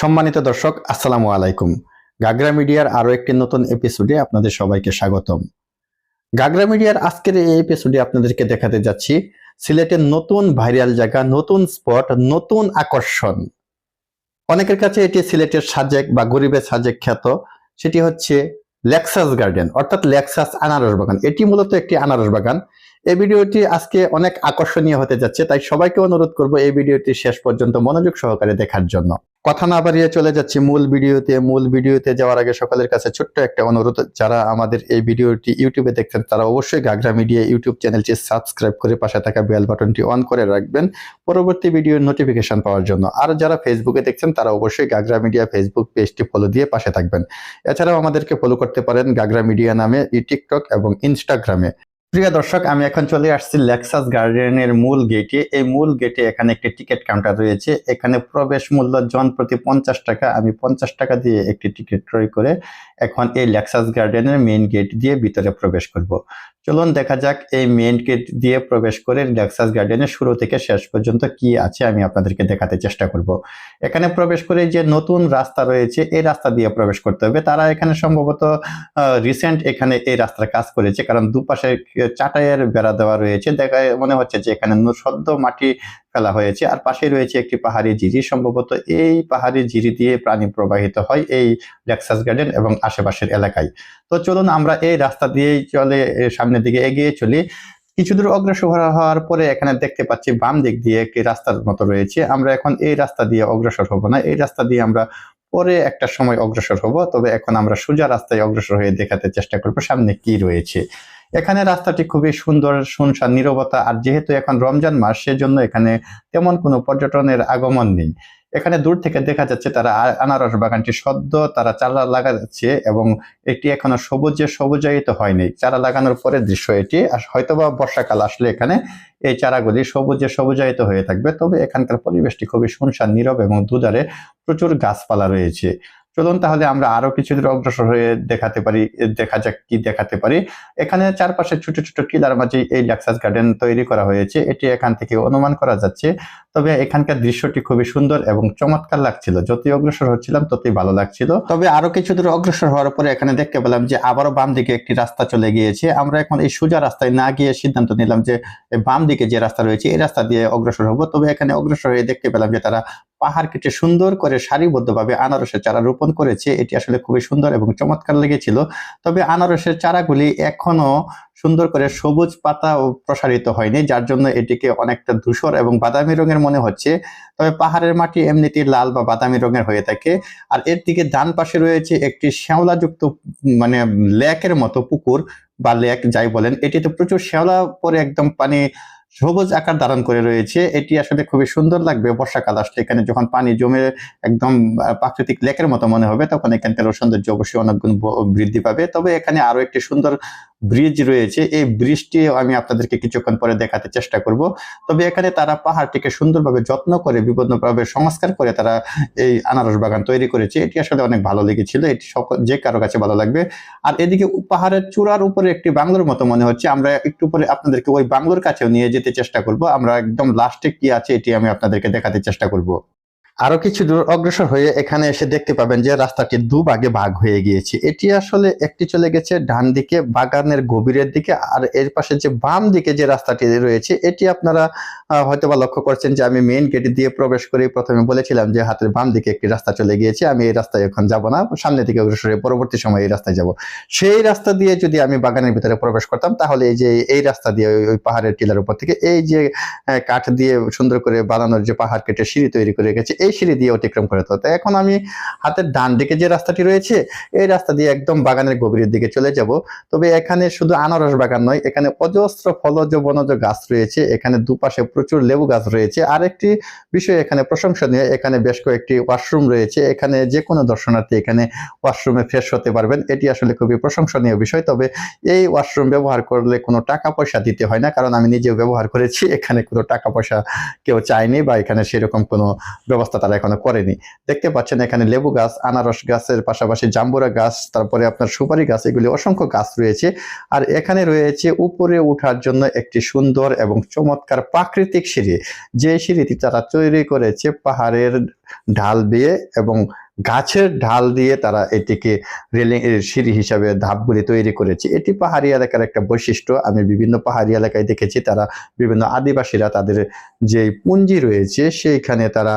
সম্মানিত দর্শক, আসসালামু আলাইকুম। গাগরা মিডিয়ার আরও একটি নতুন এপিসোডে আপনাদের সবাইকে স্বাগতম। গাগরা মিডিয়ার আজকের এই এপিসোডে আপনাদেরকে দেখাতে যাচ্ছি সিলেটের নতুন ভাইরাল জায়গা, নতুন স্পট নতুন আকর্ষণ। অনেকের কাছে এটি সিলেটের সাজেক বা গরিবের সাজেক খ্যাত। সেটি হচ্ছে লেক্সাস গার্ডেন, অর্থাৎ লেক্সাস আনারস বাগান। এটি মূলত একটি আনারস বাগান। এই ভিডিওটি আজকে অনেক আকর্ষণীয় হতে যাচ্ছে, তাই সবাইকে অনুরোধ করব এই ভিডিওটি শেষ পর্যন্ত মনোযোগ সহকারে দেখার জন্য। কথা না বাড়িয়ে চলে যাচ্ছি মূল ভিডিওতে। মূল ভিডিওতে যাওয়ার আগে সকলের কাছে ছোট্ট একটা অনুরোধ, যারা আমাদের এই ভিডিওটি ইউটিউবে দেখছেন, তারা অবশ্যই গাগরা মিডিয়া ইউটিউব চ্যানেলটি সাবস্ক্রাইব করে পাশে থাকা বেল বাটনটি অন করে রাখবেন পরবর্তী ভিডিওর নোটিফিকেশন পাওয়ার জন্য। আর যারা ফেসবুকে দেখছেন, তারা অবশ্যই গাগরা মিডিয়া ফেসবুক পেজটি ফলো দিয়ে পাশে থাকবেন। এছাড়াও আমাদেরকে ফলো করতে পারেন গাগরা মিডিয়া নামে, ই টিকটক এবং ইনস্টাগ্রামে। প্রিয় দর্শক, আমি এখন চলে আসছি লেক্সাস গার্ডেনের মূল গেটে এই মূল গেটে এখানে একটি টিকিট কাউন্টার রয়েছে। এখানে প্রবেশ মূল্য জন প্রতি পঞ্চাশ টাকা। আমি পঞ্চাশ টাকা দিয়ে একটি টিকিট ক্রয় করে এখন এই লেক্সাস গার্ডেনের মেইন গেট দিয়ে ভিতরে প্রবেশ করব। চলুন দেখা যাক এই মেন গেট দিয়ে প্রবেশ করে রিল্যাক্সাস গার্ডেনের শুরু থেকে শেষ পর্যন্ত কি আছে আমি আপনাদেরকে দেখাতে চেষ্টা করব। এখানে প্রবেশ করে যে নতুন রাস্তা রয়েছে, এই রাস্তা দিয়ে প্রবেশ করতে হবে। তারা এখানে সম্ভবত রিসেন্ট এখানে এই রাস্তার কাজ করেছে। কারণ দুপাশে চাটাইয়ের বেড়া দেওয়া রয়েছে। দেখা, মনে হচ্ছে যে এখানে সদ্য মাটি ফেলা হয়েছে। আর পাশে রয়েছে একটি পাহাড়ি ঝিরি। সম্ভবত এই পাহাড়ি ঝিরি দিয়ে প্রাণী প্রবাহিত হয় এই লেক্সাস গার্ডেন এবং আশেপাশের এলাকায়। তো চলুন আমরা এই রাস্তা দিয়েই চলে সামনের দিকে এগিয়ে চলি। কিছু দূর অগ্রসর হওয়ার পরে এখানে দেখতে পাচ্ছি বাম দিক দিয়ে একটি রাস্তার মতো রয়েছে। আমরা এখন এই রাস্তা দিয়ে অগ্রসর হব না। এই রাস্তা দিয়ে আমরা পরে একটা সময় অগ্রসর হব। তবে এখন আমরা সোজা রাস্তায় অগ্রসর হয়ে দেখাতে চেষ্টা করব সামনে কি রয়েছে। এখানে রাস্তাটি খুবই সুন্দর শুনশান নীরবতা, আর যেহেতু এখন রমজান মাস, সেজন্য এখানে তেমন কোনো পর্যটনের আগমন নেই। এখানে দূর থেকে দেখা যাচ্ছে তারা আনারস বাগানটি সদ্য তারা চারা লাগাচ্ছে এবং এটি এখনও সবুজে সবুজায়িত হয়নি। চারা লাগানোর পরে দৃশ্য এটি হয়তোবা বর্ষাকাল আসলে এখানে এই চারাগুলি সবুজে সবুজায়িত হয়ে থাকবে। তবে এখানকার পরিবেশটি খুবই শুনশান নীরব এবং দুধারে প্রচুর গাছপালা রয়েছে। চলুন তাহলে আমরা আরও কিছু দূর অগ্রসর হয়ে দেখাতে পারি দেখা যাক কি দেখাতে পারি। এখানে চারপাশে ছোট ছোট টিলার মাঝে এই ল্যাক্সাস গার্ডেন তৈরি করা হয়েছে। এটি এখান থেকে অনুমান করা যাচ্ছে। তবে এখানকার দৃশ্যটি খুবই সুন্দর এবং চমৎকার লাগছিল। যতই অগ্রসর হচ্ছিলাম, ততই ভালো লাগছিল। তবে আরও কিছু দূর অগ্রসর হওয়ার পরে এখানে দেখতে পেলাম যে আবারও বাম দিকে একটি রাস্তা চলে গিয়েছে। আমরা এখন এই সোজা রাস্তায় না গিয়ে সিদ্ধান্ত নিলাম যে, বাম দিকে যে রাস্তা রয়েছে, এই রাস্তা দিয়ে অগ্রসর হব। তবে এখানে অগ্রসর হয়ে দেখতে পেলাম যে তারা পাহাড় কেটে সুন্দর করে সারিবদ্ধভাবে আনারসের চারা রোপণ করেছে। এটি আসলে খুবই সুন্দর এবং চমৎকার লেগেছিল। তবে আনারসের চারাগুলি এখনও সুন্দর করে সবুজ পাতা প্রসারিত হয়নি, যার জন্য এটিকে অনেকটা ধূসর এবং বাদামি রঙের মনে হচ্ছে। তবে পাহাড়ের মাটি এমনিতেই লাল বা বাদামি রঙের হয়ে থাকে। আর এর দিকে ডান পাশে রয়েছে একটি শ্যাওলাযুক্ত মানে লেকের মতো পুকুর বা লেক যাই বলেন। এটিতে প্রচুর শ্যাওলা পরে একদম পানি সবুজ আকার ধারণ করে রয়েছে। এটি আসলে খুবই সুন্দর লাগবে বর্ষাকাল আসলে। এখানে যখন পানি জমে একদম প্রাকৃতিক লেকের মতো মনে হবে, তখন এখানকার সৌন্দর্য অবশ্যই অনেক গুণ বৃদ্ধি পাবে। তবে এখানে আরও একটি সুন্দর ব্রিজ রয়েছে। এই ব্রিজটি আমি আপনাদেরকে কিছুক্ষণ পরে দেখাতে চেষ্টা করব। তবে এখানে তারা পাহাড়টিকে সুন্দরভাবে যত্ন করে বিভিন্নভাবে সংস্কার করে তারা এই আনারস বাগান তৈরি করেছে। এটি আসলে অনেক ভালো লেগেছিল। এটি সকল যে কারও কাছে ভালো লাগবে। আর এদিকে পাহাড়ের চূড়ার উপরে একটি বাংলোর মতো মনে হচ্ছে। আমরা একটু পরে আপনাদেরকে ওই বাংলোর কাছেও নিয়ে যেতে চেষ্টা করব। আমরা একদম লাস্টে কি আছে এটি আমি আপনাদেরকে দেখাতে চেষ্টা করব। আরও কিছু দূর অগ্রসর হয়ে এখানে এসে দেখতে পাবেন যে রাস্তাটি দুভাগে ভাগ হয়ে গিয়েছে। এটি আসলে একটি চলে গেছে ডান দিকে বাগানের গভীরের দিকে আর এর পাশে যে বাম দিকে যে রাস্তাটি রয়েছে এটি আপনারা আহ, হয়তোবা লক্ষ্য করছেন যে আমি মেইন গেট দিয়ে প্রবেশ করে প্রথমে বলেছিলাম যে হাতের বাম দিকে একটি রাস্তা চলে গিয়েছে আমি এই রাস্তায় এখন যাব না সামনের দিকে অগ্রসর হয়ে পরবর্তী সময় এই রাস্তায় যাব। সেই রাস্তা দিয়ে যদি আমি বাগানের ভিতরে প্রবেশ করতাম তাহলে এই যে এই রাস্তা দিয়ে ওই পাহাড়ের টিলার উপর থেকে এই যে কাঠ দিয়ে সুন্দর করে বানানোর যে পাহাড় কেটে সিঁড়ি তৈরি করে গেছে এই সিঁড়ি দিয়ে অতিক্রম করে তো এখন আমি হাতের ডান দিকে যে রাস্তাটি রয়েছে, এই রাস্তা দিয়ে একদম বাগানের গভীরের দিকে চলে যাব। তবে এখানে শুধু আনারস বাগান নয়, এখানে অজস্র ফলজ বনজ গাছ রয়েছে। এখানে দুপাশে প্রচুর লেবু গাছ রয়েছে। আর একটি বিষয় এখানে প্রশংসনীয়, এখানে বেশ কয়েকটি ওয়াশরুম রয়েছে। এখানে যে কোনো দর্শনার্থী এখানে ওয়াশরুমে ফ্রেশ হতে পারবেন। এটি আসলে খুবই প্রশংসনীয় বিষয়। তবে এই ওয়াশরুম ব্যবহার করলে কোনো টাকা পয়সা দিতে হয় না, কারণ আমি নিজেও ব্যবহার করেছি। এখানে কোনো টাকা পয়সা কেউ চায়নি বা এখানে সেরকম কোনো ব্যবস্থা ব্যবস্থা তারা এখনও করেনি। দেখতে পাচ্ছেন এখানে লেবু গাছ, আনারস গাছের পাশাপাশি জাম্বুরা গাছ, তারপরে আপনার সুপারি গাছ, এগুলি অসংখ্য গাছ রয়েছে। আর এখানে রয়েছে উপরে ওঠার জন্য একটি সুন্দর এবং চমৎকার প্রাকৃতিক সিঁড়ি। যে সিঁড়িটি তারা তৈরি করেছে পাহাড়ের ঢাল দিয়ে এবং গাছের ঢাল দিয়ে তারা এটিকে রেলিং সিঁড়ি হিসাবে ধাপগুলি তৈরি করেছে। এটি পাহাড়ি এলাকার একটা বৈশিষ্ট্য। আমি বিভিন্ন পাহাড়ি এলাকায় দেখেছি, তারা বিভিন্ন আদিবাসীরা তাদের যে পুঞ্জি রয়েছে, সেইখানে তারা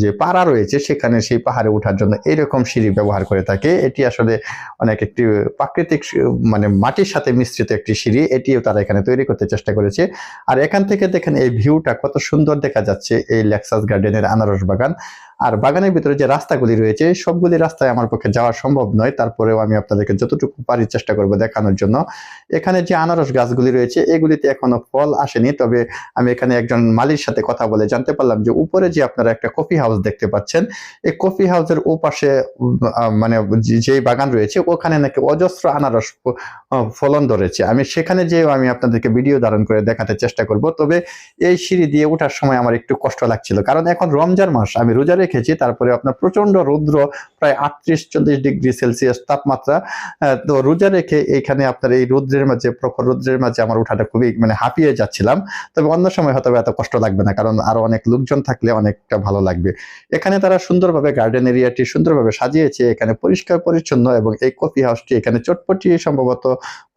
যে পাড়া রয়েছে, সেখানে সেই পাহাড়ে ওঠার জন্য এরকম সিঁড়ি ব্যবহার করে থাকে। এটি আসলে অনেক একটি প্রাকৃতিক মানে মাটির সাথে মিশ্রিত একটি সিঁড়ি। এটিও তারা এখানে তৈরি করতে চেষ্টা করেছে। আর এখান থেকে দেখেন এই ভিউটা কত সুন্দর দেখা যাচ্ছে। এই লেক্সাস গার্ডেনের আনারস বাগান। আর বাগানের ভিতরে যে রাস্তাগুলি রয়েছে সবগুলি রাস্তায় আমার পক্ষে যাওয়া সম্ভব নয়। তারপরেও আমি আপনাদেরকে যতটুকু পারি চেষ্টা করব দেখানোর জন্য। এখানে যে আনারস গাছগুলি রয়েছে এগুলিতে এখনও ফল আসেনি। তবে আমি এখানে একজন মালির সাথে কথা বলে জানতে পারলাম যে উপরে যে আপনারা একটা কফি হাউস দেখতে পাচ্ছেন এই কফি হাউসের উম, আহ, মানে যে- যেই বাগান রয়েছে ওখানে নাকি অজস্র আনারস ফলন ধরেছে। আমি সেখানে যেও আমি আপনাদেরকে ভিডিও ধারণ করে দেখাতে চেষ্টা করব। তবে এই সিঁড়ি দিয়ে ওঠার সময় আমার একটু কষ্ট লাগছিল। কারণ এখন রমজান মাস আমি রোজা রেখেছি, তারপরে আপনার প্রচণ্ড রৌদ্র, প্রায় আটত্রিশ চল্লিশ ডিগ্রি সেলসিয়াস তাপমাত্রা তো রোজা রেখে এখানে আপনার এই রৌদ্রের মাঝে, প্রখর রৌদ্রের মাঝে আমার ওঠাটা খুবই মানে হাঁপিয়ে যাচ্ছিলাম। তবে অন্য সময় হয়তো এত কষ্ট লাগবে না, কারণ আরও অনেক লোকজন থাকলে অনেকটা ভালো লাগবে। এখানে তারা সুন্দরভাবে গার্ডেন এরিয়াটি সুন্দরভাবে সাজিয়েছে, এখানে পরিষ্কার পরিচ্ছন্ন এবং এই কফি হাউসটি এখানে চটপটি সম্ভবত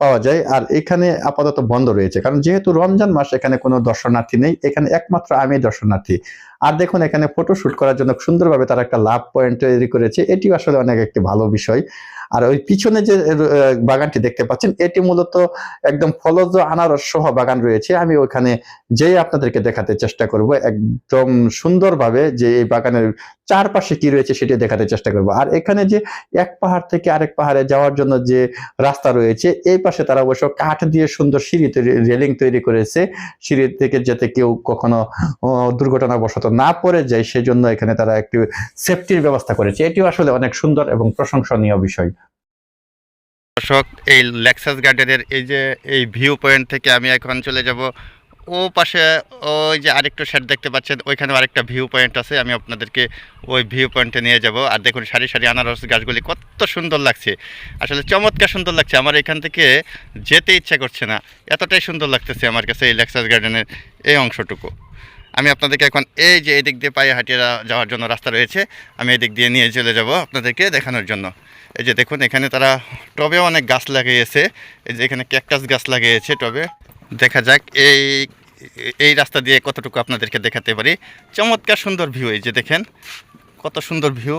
পাওয়া যায়। আর এখানে আপাতত বন্ধ রয়েছে, কারণ যেহেতু রমজান মাস, এখানে কোনো দর্শনার্থী নেই, এখানে একমাত্র আমি দর্শনার্থী। আর দেখুন, এখানে ফটোশ্যুট করার জন্য সুন্দরভাবে তারা একটা লাভ পয়েন্ট তৈরি করেছে। এটিও আসলে অনেক একটি ভালো বিষয়। আর ওই পিছনে যে বাগানটি দেখতে পাচ্ছেন, এটি মূলত একদম ফলজ আনারস সহ বাগান রয়েছে। আমি ওখানে যেই আপনাদেরকে দেখাতে চেষ্টা করব। একদম সুন্দরভাবে যে এই বাগানের চারপাশে কি রয়েছে সেটি দেখাতে চেষ্টা করব। আর এখানে যে এক পাহাড় থেকে আরেক পাহাড়ে যাওয়ার জন্য যে রাস্তা রয়েছে, এই পাশে তারা অবশ্য কাঠ দিয়ে সুন্দর সিঁড়ি তৈরি, রেলিং তৈরি করেছে। সিঁড়ি থেকে যাতে কেউ কখনো দুর্ঘটনাবশত না পড়ে যায়, সেজন্য এখানে তারা একটি সেফটির ব্যবস্থা করেছে। এটিও আসলে অনেক সুন্দর এবং প্রশংসনীয় বিষয়। দর্শক, এই লেক্সাস গার্ডেনের এই যে, এই ভিউ পয়েন্ট থেকে আমি এখন চলে যাব। ও পাশে ওই যে আরেকটু শেড দেখতে পাচ্ছেন ওইখানে আরেকটা ভিউ পয়েন্ট আছে, আমি আপনাদেরকে ওই ভিউ পয়েন্টে নিয়ে যাব। আর দেখুন, সারি সারি আনারস গাছগুলি কত সুন্দর লাগছে। আসলে চমৎকার সুন্দর লাগছে, আমার এখান থেকে যেতে ইচ্ছা করছে না। এতটাই সুন্দর লাগতেছে আমার কাছে এই লেক্সাস গার্ডেনের এই অংশটুকু। আমি আপনাদেরকে এখন এই যে এদিক দিয়ে পায়ে হাঁটিয়ে যাওয়ার জন্য রাস্তা রয়েছে, আমি এদিক দিয়ে নিয়ে চলে যাব আপনাদেরকে দেখানোর জন্য। এই যে দেখুন, এখানে তারা টবে অনেক গাছ লাগিয়েছে। এই যে এখানে ক্যাকটাস গাছ লাগিয়েছে টবে। দেখা যাক এই এই রাস্তা দিয়ে কতটুকু আপনাদেরকে দেখাতে পারি। চমৎকার সুন্দর ভিউ, এই যে দেখেন, কত সুন্দর ভিউ।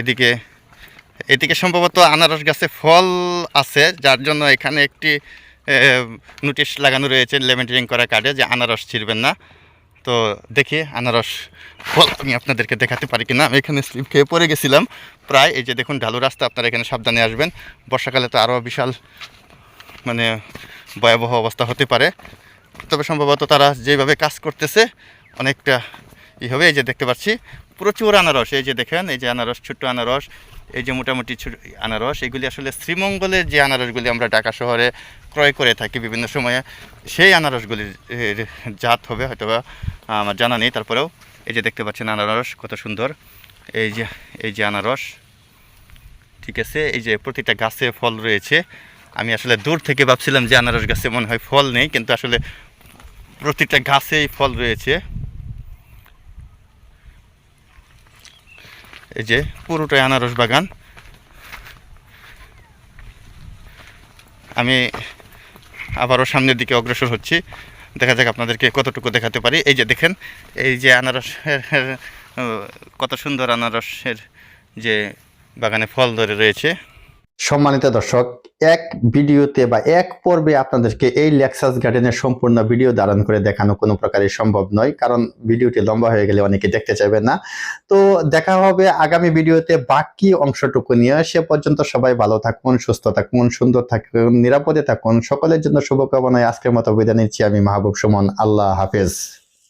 এদিকে এদিকে সম্ভবত আনারস গাছে ফল আছে, যার জন্য এখানে একটি নোটিশ লাগানো রয়েছে লেমেন্টারিং করা কার্ডে যে আনারস ছিঁড়বেন না। তো দেখি আনারস ফল আমি আপনাদেরকে দেখাতে পারি কিনা। আমি এখানে স্লিপ খেয়ে পড়ে গেছিলাম প্রায়। এই যে দেখুন, ঢালু রাস্তা, আপনারা এখানে সাবধানে আসবেন। বর্ষাকালে তো আরও বিশাল মানে ভয়াবহ অবস্থা হতে পারে। তবে সম্ভবত তারা যেভাবে কাজ করতেছে, অনেকটা ই হবে, এই যে দেখতে পাচ্ছি, প্রচুর আনারস, এই যে দেখেন, এই যে আনারস, ছোট্ট আনারস, এই যে মোটামুটি ছোট আনারস, এগুলি আসলে শ্রীমঙ্গলের যে আনারসগুলি আমরা ঢাকা শহরে ক্রয় করে থাকি বিভিন্ন সময়ে, সেই আনারসগুলির জাত হবে, হয়তোবা আমার জানা নেই, তারপরেও এই যে দেখতে পাচ্ছেন আনারস, কত সুন্দর, এই যে এই যে আনারস, ঠিক আছে, এই যে প্রতিটা গাছে ফল রয়েছে, আমি আসলে দূর থেকে ভাবছিলাম যে আনারস গাছে মনে হয় ফল নেই, কিন্তু আসলে প্রতিটা গাছেই ফল রয়েছে। এই যে পুরোটাই আনারস বাগান। আমি আবারও সামনের দিকে অগ্রসর হচ্ছি। দেখা যাক আপনাদেরকে কতটুকু দেখাতে পারি। এই যে দেখেন, এই যে আনারসের, কত সুন্দর আনারসের যে বাগানে ফল ধরে রয়েছে। সম্মানিত দর্শক, এক ভিডিওতে বা এক পর্বে আপনাদেরকে এই লেক্সাস গার্ডেনের সম্পূর্ণ ভিডিও ধারণ করে দেখানো কোনো প্রকারে সম্ভব নয়, কারণ ভিডিওটি লম্বা হয়ে গেলে অনেকে দেখতে চাইবেন না। তো দেখা হবে আগামী ভিডিওতে বাকি অংশটুকু নিয়ে। সে পর্যন্ত সবাই ভালো থাকুন, সুস্থ থাকুন, সুন্দর থাকুন, নিরাপদে থাকুন। সকলের জন্য শুভকামনায় আজকের মতো বিদায় নিচ্ছি আমি মাহবুব সুমন। আল্লাহ হাফেজ।